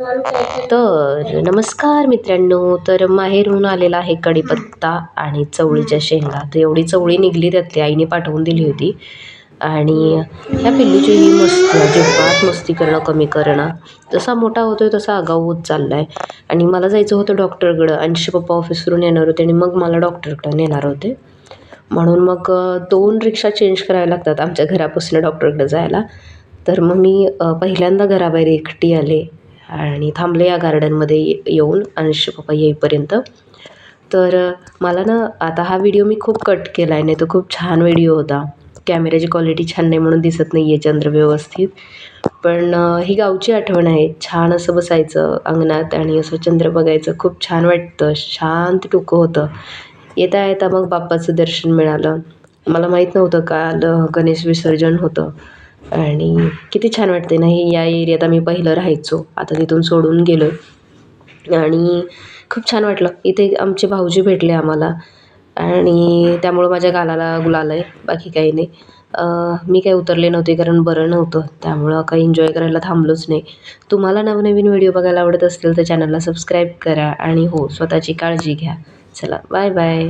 तर नमस्कार मित्रांनो तर माहेरून आलेला आहे कढीपत्ता आणि चवळीच्या शेंगा. तर एवढी चवळी निघली त्यातली आईने पाठवून दिली होती. आणि ह्या पिल्लूची ही मस्ती अजिबात मस्ती करणं कमी करणं. जसा मोठा होतोय तसा आगाऊ होत चालला आहे आणि मला जायचं होतं डॉक्टरकडं. अंशी पप्पा ऑफिसवरून येणार होते आणि मग मला डॉक्टरकडं नेणार होते. म्हणून मग दोन रिक्षा चेंज कराव्या लागतात आमच्या घरापासून डॉक्टरकडे जायला. तर मग मी पहिल्यांदा घराबाहेर एकटी आले. आणि थांबले या गार्डनमध्ये येऊन अंश पप्पा येईपर्यंत. तर मला ना आता हा व्हिडिओ मी खूप कट केला आहे नाही तो खूप छान व्हिडिओ होता. कॅमेऱ्याची क्वालिटी छान नाही म्हणून दिसत नाही आहे चंद्र व्यवस्थित. पण ही गावची आठवण आहे. छान असं बसायचं अंगणात आणि असं चंद्र बघायचं. खूप छान वाटतं. शांत टुकं होतं. येता येता मग बाप्पाचं दर्शन मिळालं. मला माहीत नव्हतं काल गणेश विसर्जन होतं. आणि किती छान वाटते ना हे या एरियात आम्ही पहिलं राहायचो. आता तिथून सोडून गेलो. आणि खूप छान वाटलं. इथे आमचे भाऊजी भेटले आम्हाला. आणि त्यामुळं माझ्या गालाला गुलाल आहे बाकी काही नाही. मी काही उतरले नव्हते कारण बरं नव्हतं. त्यामुळं काही एन्जॉय करायला थांबलोच नाही. तुम्हाला नवनवीन व्हिडिओ बघायला आवडत असतील तर चॅनलला सबस्क्राईब करा. आणि हो स्वतःची काळजी घ्या. चला बाय बाय